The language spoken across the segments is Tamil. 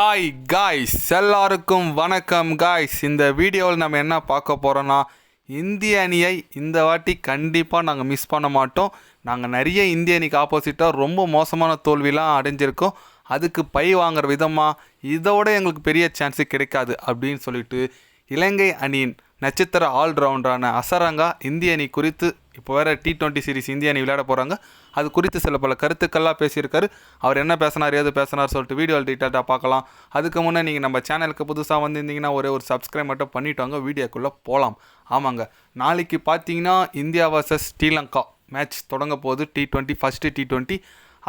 ஹாய் காய்ஸ் எல்லாருக்கும் வணக்கம் காய்ஸ் இந்த வீடியோவில் நம்ம என்ன பார்க்க போகிறோன்னா இந்திய அணியை இந்த வாட்டி கண்டிப்பாக நாங்கள் மிஸ் பண்ண மாட்டோம். நாங்கள் நிறைய இந்திய அணிக்கு ஆப்போசிட்டாக ரொம்ப மோசமான தோல்விலாம் அடைஞ்சிருக்கோம். அதுக்கு பை வாங்குற விதமாக இதோட எங்களுக்கு பெரிய சான்ஸு கிடைக்காது அப்படின்னு சொல்லிட்டு இலங்கை அணியின் நட்சத்திர ஆல்ரவுண்டரான அசரங்கா இந்திய அணி குறித்து இப்போ வேறு டி டுவெண்ட்டி சீரிஸ் இந்தியா அணி விளையாட போகிறாங்க அது குறித்து சில பல கருத்துக்கள்லாம் பேசியிருக்காரு. அவர் என்ன பேசினார் ஏது பேசினார் சொல்லிட்டு வீடியோ டீட்டெயிலாக பார்க்கலாம். அதுக்கு முன்னே நீங்கள் நம்ம சேனலுக்கு புதுசாக வந்திருந்தீங்கன்னா ஒரே ஒரு சப்ஸ்கிரைப் மட்டும் பண்ணிவிட்டு வாங்க வீடியோக்குள்ளே போகலாம் ஆமாங்க. நாளைக்கு பார்த்தீங்கன்னா இந்தியா வர்சஸ் ஸ்ரீலங்கா மேட்ச் தொடங்க போகுது. T twenty first T twenty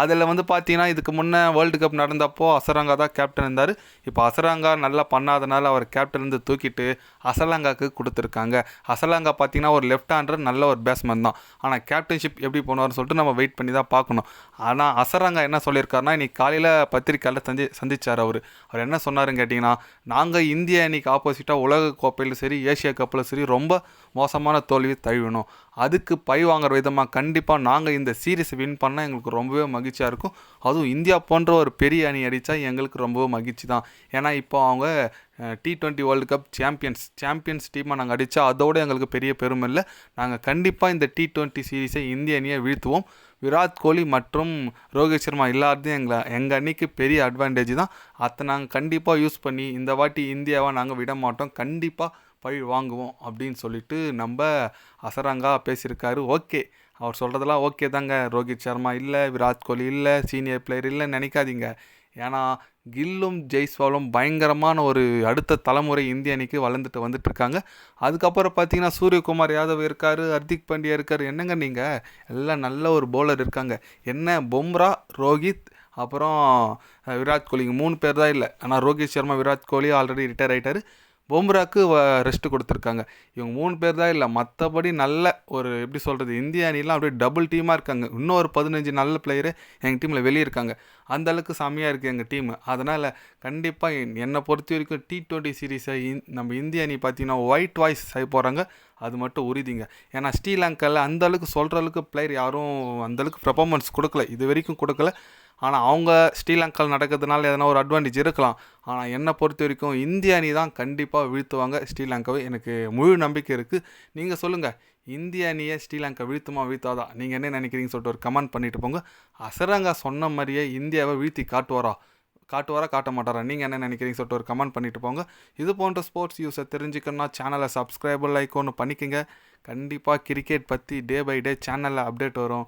அதில் வந்து பார்த்தீங்கன்னா இதுக்கு முன்னே வேர்ல்டு கப் நடந்தப்போ அசரங்கா தான் கேப்டன் இருந்தார். இப்போ அசரங்கா நல்லா பண்ணாதனால அவர் கேப்டன் இருந்து தூக்கிட்டு அசலங்காக்கு கொடுத்துருக்காங்க. அசலங்கா பார்த்தீங்கன்னா ஒரு லெஃப்ட் ஹேண்டர் நல்ல ஒரு பேட்ஸ்மேன் தான். ஆனால் கேப்டன்ஷிப் எப்படி போனார்னு சொல்லிட்டு நம்ம வெயிட் பண்ணி தான் பார்க்கணும். ஆனால் அசரங்கா என்ன சொல்லியிருக்காருன்னா இன்னைக்கு காலையில் பத்திரிக்கையில் சந்தி சந்திச்சார் அவர். அவர் என்ன சொன்னாருன்னு கேட்டிங்கன்னா நாங்கள் இந்திய அணிக்கு ஆப்போசிட்டாக உலக கோப்பையிலும் சரி ஏசியா கப்பில் சரி ரொம்ப மோசமான தோல்வி தழுவினோம். அதுக்கு பை வாங்குற விதமாக கண்டிப்பாக நாங்கள் இந்த சீரீஸ் வின் பண்ணால் எங்களுக்கு ரொம்பவே மகிழ்ச்சியாக இருக்கும். அதுவும் இந்தியா போன்ற ஒரு பெரிய அணி அடித்தா எங்களுக்கு ரொம்பவே மகிழ்ச்சி தான். ஏன்னா இப்போ அவங்க T twenty world cup champions champions டீமாக நாங்கள் அடித்தா அதோட எங்களுக்கு பெரிய பெருமை இல்லை. நாங்கள் கண்டிப்பாக இந்த டி டுவெண்ட்டி சீரீஸை இந்திய அணியை வீழ்த்துவோம். விராட் கோலி மற்றும் ரோஹித் சர்மா இல்லாதது எங்களை எங்கள் அன்னைக்கு பெரிய அட்வான்டேஜ் தான். அதை நாங்கள் கண்டிப்பாக யூஸ் பண்ணி இந்த வாட்டி இந்தியாவை நாங்கள் விட மாட்டோம். கண்டிப்பாக பழி வாங்குவோம் அப்படின்னு சொல்லிட்டு நம்ம அசரங்கா பேசியிருக்காரு. ஓகே. அவர் சொல்கிறதெல்லாம் ஓகே தாங்க. ரோஹித் சர்மா இல்லை விராட் கோலி இல்லை சீனியர் பிளேயர் இல்லைன்னு நினைக்காதீங்க. ஏன்னா கில்லும் ஜெய்ஸ்வாலும் பயங்கரமான ஒரு அடுத்த தலைமுறை இந்திய அணிக்கு வளர்ந்துட்டு வந்துட்டு இருக்காங்க அதுக்கப்புறம் பார்த்தீங்கன்னா சூரியகுமார் யாதவ் இருக்கார் ஹர்திக் பாண்டியா இருக்கார். என்னங்க நீங்கள் எல்லாம் நல்ல ஒரு பவுலர் இருக்காங்க. என்ன பொம்ரா ரோஹித் அப்புறம் விராட் கோலிங்க மூணு பேர் தான் இல்லை. ஆனால் ரோஹித் சர்மா விராட் கோலி ஆல்ரெடி ரிட்டையர் ஆகிட்டார் பொம்ராக்கு ரெஸ்ட் கொடுத்துருக்காங்க. இவங்க மூணு பேர் தான் இல்லை மற்றபடி நல்ல ஒரு எப்படி சொல்கிறது இந்திய அணிலாம் அப்படியே டபுள் டீமாக இருக்காங்க. இன்னும் ஒரு பதினஞ்சு நல்ல பிளேயரு எங்கள் டீமில் வெளியே இருக்காங்க அந்த அளவுக்கு செம்மையாக இருக்குது எங்கள் டீமு அதனால் கண்டிப்பாக என்னை பொறுத்த வரைக்கும் டி டுவெண்ட்டி சீரீஸை நம்ம இந்திய அணி பார்த்தீங்கன்னா ஒயிட் வாய்ஸ் ஆகி போகிறாங்க அது மட்டும் உறுதிங்க. ஏன்னா ஸ்ரீலங்காவில் அந்த அளவுக்கு சொல்கிற அளவுக்கு பிளேயர் யாரும் அந்தளவுக்கு பெர்ஃபார்மன்ஸ் கொடுக்கல. இது வரைக்கும் கொடுக்கல. ஆனால் அவங்க ஸ்ரீலங்காவில் நடக்கிறதுனால எதனா ஒரு அட்வான்டேஜ் இருக்கலாம். ஆனால் என்னை பொறுத்த வரைக்கும் இந்திய அணி தான் கண்டிப்பாக வீழ்த்துவாங்க ஸ்ரீலங்காவை. எனக்கு முழு நம்பிக்கை இருக்குது நீங்கள் சொல்லுங்கள் இந்திய அணியை ஸ்ரீலங்கா வீழ்த்துமா வீழ்த்தாதா? நீங்கள் என்ன நினைக்கிறீங்கன்னு சொல்லிட்டு ஒரு கமெண்ட் பண்ணிட்டு போங்க. அசரங்கா சொன்ன மாதிரியே இந்தியாவை வீழ்த்தி காட்டுவாரா? காட்டுவாரா காட்ட மாட்டாரா? நீங்கள் என்ன நினைக்கிறீங்க சொல்லிட்டு ஒரு கமெண்ட் பண்ணிட்டு போங்க. இது போன்ற ஸ்போர்ட்ஸ் யூஸை தெரிஞ்சுக்கணும்னா சேனலை சப்ஸ்கிரைபர் லைக் ஒன்று பண்ணிக்கோங்க. கண்டிப்பாக கிரிக்கெட் பற்றி டே பை டே சேனலில் அப்டேட் வரும்.